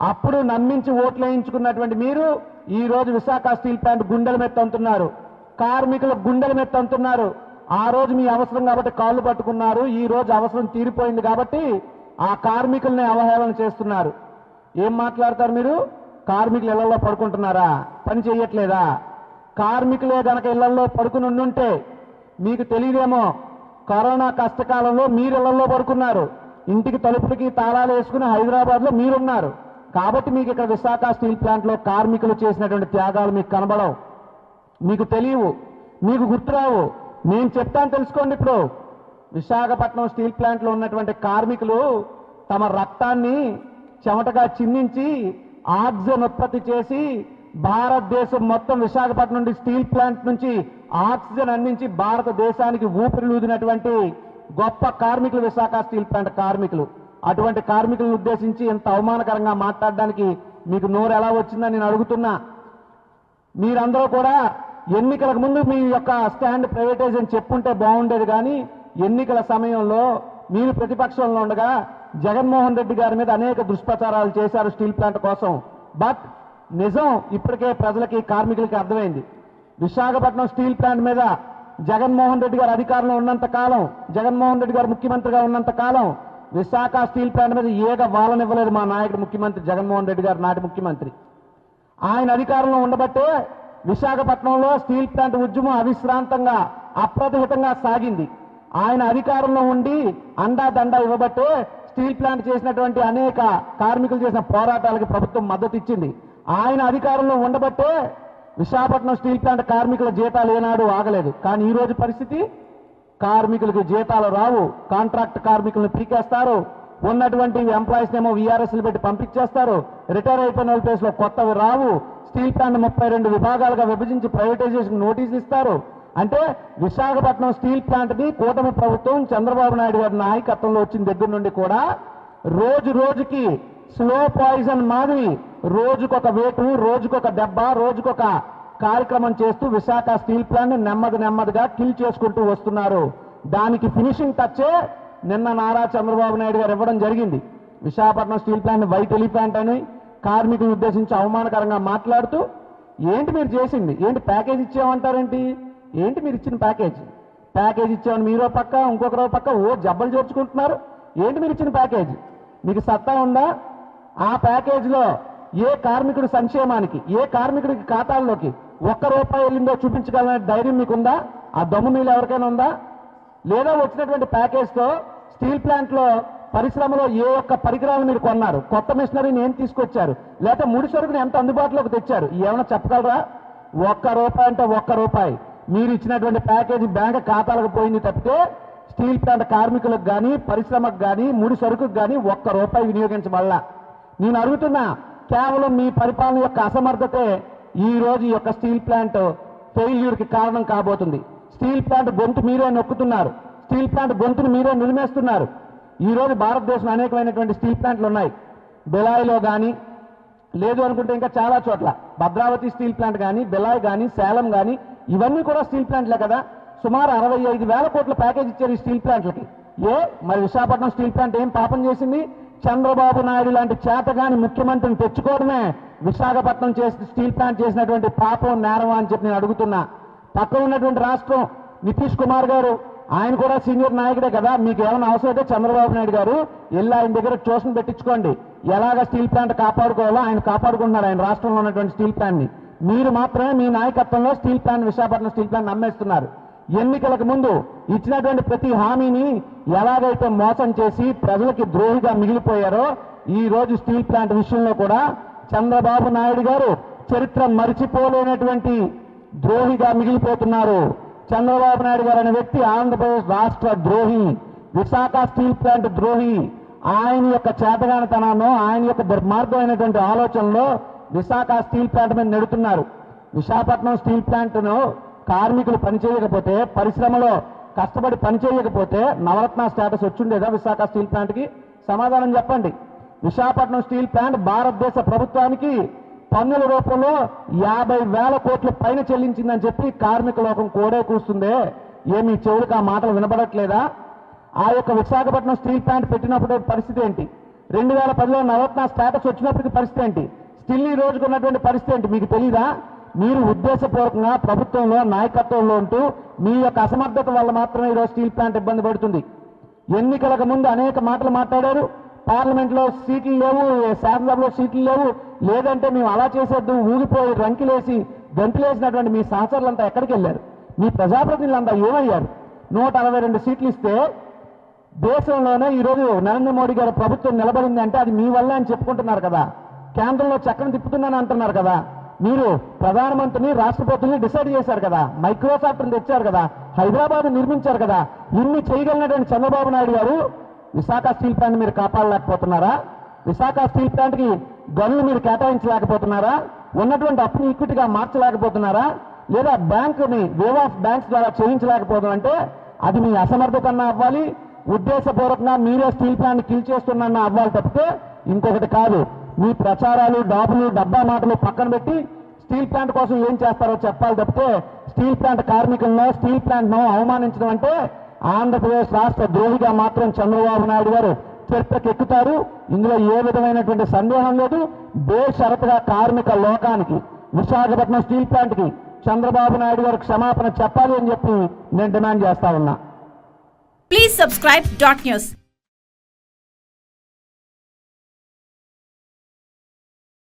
అప్పుడు నమ్మించి ఓట్లు వేయించుకున్నటువంటి మీరు ఈరోజు విశాఖ స్టీల్ ప్లాంట్ గుండెల మీద తంతున్నారు. కార్మికుల గుండెల మీద తంతున్నారు. ఆ రోజు మీ అవసరం కాబట్టి కాళ్ళు పట్టుకున్నారు. ఈ రోజు అవసరం తీరిపోయింది కాబట్టి ఆ కార్మికుల్ని అవహేళన చేస్తున్నారు. ఏం మాట్లాడతారు మీరు? కార్మికులు ఇళ్ళలో పడుకుంటున్నారా? పని చేయట్లేదా? కార్మికులే గనక ఇళ్ళలో పడుకుని ఉండుంటే మీకు తెలియదేమో కరోనా కష్టకాలంలో మీరు ఇళ్ళలో పడుకున్నారు. ఇంటికి తలుపులకి తాళాలు వేసుకుని హైదరాబాద్లో మీరున్నారు. కాబట్టి మీకు ఇక్కడ విశాఖ స్టీల్ ప్లాంట్లో కార్మికులు చేసినటువంటి త్యాగాలు మీకు కనబడవు. మీకు తెలియవు. మీకు గుర్తురావు నేను చెప్తాను తెలుసుకోండి ఇప్పుడు. విశాఖపట్నం స్టీల్ ప్లాంట్లో ఉన్నటువంటి కార్మికులు తమ రక్తాన్ని చెమటగా చిందించి ఆక్సిజన్ ఉత్పత్తి చేసి భారతదేశం మొత్తం విశాఖపట్నం నుండి స్టీల్ ప్లాంట్ నుంచి ఆక్సిజన్ అందించి భారతదేశానికి ఊపిరిలూదినటువంటి గొప్ప కార్మికులు విశాఖ స్టీల్ ప్లాంట్ కార్మికులు. అటువంటి కార్మికులను ఉద్దేశించి ఇంత అవమానకరంగా మాట్లాడడానికి మీకు నోరు ఎలా వచ్చిందని నేను అడుగుతున్నా. మీరందరూ కూడా ఎన్నికలకు ముందు మీ యొక్క స్టాండ్ ప్రైవేటైజేషన్ చెప్పుంటే బాగుండేది కానీ ఎన్నికల సమయంలో మీరు ప్రతిపక్షంలో ఉండగా జగన్మోహన్ రెడ్డి గారి మీద అనేక దుష్ప్రచారాలు చేశారు స్టీల్ ప్లాంట్ కోసం. బట్ నిజం ఇప్పటికే ప్రజలకి కార్మికులకి అర్థమైంది. విశాఖపట్నం స్టీల్ ప్లాంట్ మీద జగన్మోహన్ రెడ్డి గారు అధికారంలో ఉన్నంత కాలం జగన్మోహన్ రెడ్డి గారు ముఖ్యమంత్రిగా ఉన్నంత కాలం విశాఖ స్టీల్ ప్లాంట్ మీద ఏక వాళ్ళనివ్వలేదు మా నాయకుడు ముఖ్యమంత్రి జగన్మోహన్ రెడ్డి గారు నాటి ముఖ్యమంత్రి. ఆయన అధికారంలో ఉండబట్టే విశాఖపట్నంలో స్టీల్ ప్లాంట్ ఉద్యమం అవిశ్రాంతంగా అప్రతిహితంగా సాగింది. ఆయన అధికారంలో ఉండి అండా దండా ఇవ్వబట్టే స్టీల్ ప్లాంట్ చేసినటువంటి అనేక కార్మికులు చేసిన పోరాటాలకు ప్రభుత్వం మద్దతు ఇచ్చింది. ఆయన అధికారంలో ఉండబట్టే విశాఖపట్నం స్టీల్ ప్లాంట్ కార్మికుల జీతాలు ఏనాడు ఆగలేదు. కానీ ఈ రోజు పరిస్థితి కార్మికులకు జీతాలు రావు కాంట్రాక్ట్ కార్మికులను పీకేస్తారు ఉన్నటువంటి ఎంప్లాయీస్ ఏమో విఆర్ఎస్లు పెట్టి పంపించేస్తారు రిటైర్ అయిపోయిన వాళ్ళ కొత్తవి రావు స్టీల్ ప్లాంట్ ముప్పై రెండు విభాగాలుగా విభజించి ప్రైవేటైజేషన్ నోటీసులు ఇస్తారు. అంటే విశాఖపట్నం స్టీల్ ప్లాంట్ని కూటమి ప్రభుత్వం చంద్రబాబు నాయుడు గారి నాయకత్వంలో వచ్చిన దగ్గర నుండి కూడా రోజు రోజుకి స్లో పాయిజన్ మాదిరి రోజుకొక వేటు రోజుకొక దెబ్బ రోజుకొక కార్యక్రమం చేస్తూ విశాఖ స్టీల్ ప్లాంట్ నెమ్మది నెమ్మదిగా కిల్ చేసుకుంటూ వస్తున్నారు. దానికి ఫినిషింగ్ టచ్చే నిన్న నారా చంద్రబాబు నాయుడు గారు ఇవ్వడం జరిగింది. Visakhapatnam steel plant white elephant అని కార్మికులు ఉద్దేశించి అవమానకరంగా మాట్లాడుతూ ఏంటి మీరు చేసింది? ఏంటి ప్యాకేజ్ ఇచ్చామంటారేంటి ఏంటి మీరు ఇచ్చిన ప్యాకేజ్? ప్యాకేజ్ ఇచ్చామని మీరో పక్క ఇంకొకరో పక్క ఓ జబ్బలు చేర్చుకుంటున్నారు ఏంటి మీరు ఇచ్చిన ప్యాకేజ్? మీకు సత్తా ఉందా? ఆ ప్యాకేజ్లో ఏ కార్మికుడి సంక్షేమానికి ఏ కార్మికుడికి ఖాతాల్లోకి ఒక్క రూపాయి వెళ్ళిందో చూపించగలనే ధైర్యం మీకుందా? ఆ దమ్ము మీలో ఎవరికైనా ఉందా? లేదా వచ్చినటువంటి ప్యాకేజ్తో స్టీల్ ప్లాంట్లో పరిశ్రమలో ఏ ఒక్క పరికరాలు మీరు కొన్నారు? కొత్త మిషనరీని ఏం తీసుకొచ్చారు? లేకపోతే ముడి సరుకుని ఎంత అందుబాటులోకి తెచ్చారు? ఏమైనా చెప్పగలరా? ఒక్క రూపాయి అంటే ఒక్క రూపాయి. మీరు ఇచ్చినటువంటి ప్యాకేజీ బ్యాంక్ ఖాతాలకు పోయింది తప్పితే స్టీల్ ప్లాంట్ కార్మికులకు కానీ పరిశ్రమకు కానీ ముడి సరుకుకు కానీ ఒక్క రూపాయి వినియోగించబడలా. నేను అడుగుతున్నా కేవలం మీ పరిపాలన యొక్క అసమర్థతే ఈ రోజు ఈ యొక్క స్టీల్ ప్లాంట్ ఫెయిల్యూర్కి కారణం కాబోతుంది. స్టీల్ ప్లాంట్ గొంతు మీరే నొక్కుతున్నారు. స్టీల్ ప్లాంట్ గొంతును మీరే నిలిమేస్తున్నారు. ఈ రోజు భారతదేశంలో అనేకమైనటువంటి స్టీల్ ప్లాంట్లు ఉన్నాయి బెలాయిలో కానీ లేదు అనుకుంటే ఇంకా చాలా చోట్ల. భద్రావతి స్టీల్ ప్లాంట్ కానీ బెలాయ్ కానీ సేలం కానీ ఇవన్నీ కూడా స్టీల్ ప్లాంట్లే కదా. సుమారు అరవై ఐదు వేల కోట్ల ప్యాకేజ్ ఇచ్చారు ఈ స్టీల్ ప్లాంట్లకి. ఏ? మరి విశాఖపట్నం స్టీల్ ప్లాంట్ ఏం పాపం చేసింది? చంద్రబాబు నాయుడు లాంటి చేతగాని ముఖ్యమంత్రిని తెచ్చుకోవడమే విశాఖపట్నం చేసి స్టీల్ ప్లాంట్ చేసినటువంటి పాపం నేరం అని చెప్పి నేను అడుగుతున్నా. పక్కన ఉన్నటువంటి రాష్ట్రం నితీష్ కుమార్ గారు ఆయన కూడా సీనియర్ నాయకుడే కదా. మీకు ఏమైనా అవసరం అయితే చంద్రబాబు నాయుడు గారు వెళ్ళి ఆయన దగ్గర ట్యూషన్ పెట్టించుకోండి. ఎలాగ స్టీల్ ప్లాంట్ కాపాడుకోవాలో ఆయన కాపాడుకుంటున్నారు ఆయన రాష్ట్రంలో ఉన్నటువంటి స్టీల్ ప్లాంట్ని. మీరు మాత్రమే మీ నాయకత్వంలో steel plant Visakhapatnam steel plant అమ్మేస్తున్నారు ఎన్నికలకు ముందు ఇచ్చినటువంటి ప్రతి హామీని ఎలాగైతే మోసం చేసి ప్రజలకి ద్రోహిగా మిగిలిపోయారో ఈ రోజు స్టీల్ ప్లాంట్ విషయంలో కూడా చంద్రబాబు నాయుడు గారు చరిత్ర మరిచిపోలేనటువంటి ద్రోహిగా మిగిలిపోతున్నారు. చంద్రబాబు నాయుడు గారు అనే వ్యక్తి ఆంధ్రప్రదేశ్ రాష్ట్ర ద్రోహి విశాఖ స్టీల్ ప్లాంట్ ద్రోహి. ఆయన యొక్క చేతగానితనాన్ని ఆయన యొక్క దుర్మార్గమైనటువంటి ఆలోచనలో విశాఖ స్టీల్ ప్లాంట్ మీద నెడుతున్నారు. విశాఖపట్నం స్టీల్ ప్లాంట్ను కార్మికులు పనిచేయకపోతే పరిశ్రమలో కష్టపడి పనిచేయకపోతే నవరత్న స్టేటస్ వచ్చిండేదా విశాఖ స్టీల్ ప్లాంట్కి? సమాధానం చెప్పండి. విశాఖపట్నం స్టీల్ ప్లాంట్ భారతదేశ ప్రభుత్వానికి పన్నుల రూపంలో యాభై వేల కోట్ల పైన చెల్లించిందని చెప్పి కార్మిక లోకం కోడే కూస్తుందే. ఏమి చెవులకు ఆ మాటలు వినబడట్లేదా? ఆ యొక్క విశాఖపట్నం స్టీల్ ప్లాంట్ పెట్టినప్పుడు పరిస్థితి ఏంటి? రెండు వేల పదిలో నవరత్న స్టేటస్ వచ్చినప్పటికీ పరిస్థితి ఏంటి? స్టిల్ ఈ రోజుకు ఉన్నటువంటి పరిస్థితి ఏంటి? మీకు తెలీదా? మీరు ఉద్దేశపూర్వకంగా ప్రభుత్వంలో నాయకత్వంలో ఉంటూ మీ యొక్క అసమర్థత వల్ల మాత్రమే ఈరోజు స్టీల్ ప్లాంట్ ఇబ్బంది పడుతుంది. ఎన్నికలకు ముందు అనేక మాటలు మాట్లాడారు. పార్లమెంట్లో సీట్లు లేవు శాసనసభలో సీట్లు లేవు. లేదంటే మేము అలా చేసేద్దు ఊగిపోయి రంకిలేసి గంతులేసినటువంటి మీ సహచరులంతా ఎక్కడికి వెళ్ళారు? మీ ప్రజాప్రతినిధులంతా ఏమయ్యారు? నూట అరవై రెండు సీట్లు ఇస్తే దేశంలోనే ఈరోజు నరేంద్ర మోడీ గారు ప్రభుత్వం నిలబడింది అంటే అది మీ వల్లే అని చెప్పుకుంటున్నారు కదా. కేంద్రంలో చక్రం తిప్పుతున్నాను అంటున్నారు కదా. మీరు ప్రధానమంత్రిని రాష్ట్రపతిని డిసైడ్ చేశారు కదా. మైక్రోసాఫ్ట్ని తెచ్చారు కదా. హైదరాబాద్ నిర్మించారు కదా. ఇన్ని చేయగలిగినటువంటి చంద్రబాబు నాయుడు గారు విశాఖ స్టీల్ ప్లాంట్ మీరు కాపాడలేకపోతున్నారా? విశాఖ స్టీల్ ప్లాంట్కి గనులు మీరు కేటాయించలేకపోతున్నారా? ఉన్నటువంటి అప్పుని ఈక్విటీగా మార్చలేకపోతున్నారా? లేదా బ్యాంకుని వేవ్ ఆఫ్ బ్యాంక్స్ ద్వారా చేయించలేకపోవడం అంటే అది మీ అసమర్థకన్నా అవ్వాలి ఉద్దేశపూర్వకంగా మీరే స్టీల్ ప్లాంట్ కిల్ చేస్తున్నా అవ్వాలి తప్పితే ఇంకొకటి కాదు. మీ ప్రచారాలు డాబులు డబ్బా మాటలు పక్కన పెట్టి స్టీల్ ప్లాంట్ కోసం ఏం చేస్తారో చెప్పాలి తప్పితే స్టీల్ ప్లాంట్ కార్మికులను స్టీల్ ప్లాంట్ను అవమానించడం అంటే ఆంధ్రప్రదేశ్ రాష్ట్ర ద్రోహిగా మాత్రం చంద్రబాబు నాయుడు గారు చరిత్రకు ఇందులో ఏ విధమైనటువంటి సందేహం లేదు. బేషరతుగా కార్మిక లోకానికి విశాఖపట్నం స్టీల్ ప్లాంట్కి చంద్రబాబు నాయుడు గారు క్షమాపణ చెప్పాలి అని చెప్పి నేను డిమాండ్ చేస్తా ఉన్నా. Please subscribe dot news